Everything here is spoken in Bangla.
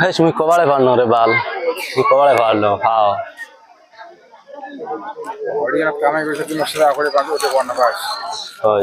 হেস মুই কবাড়ে পারনো রে বাল। মুই কবাড়ে পারল হাও অডিয়েন্স কামাই করেছে তুমি সেটা করে ওতে বর্ণ পাস। ওই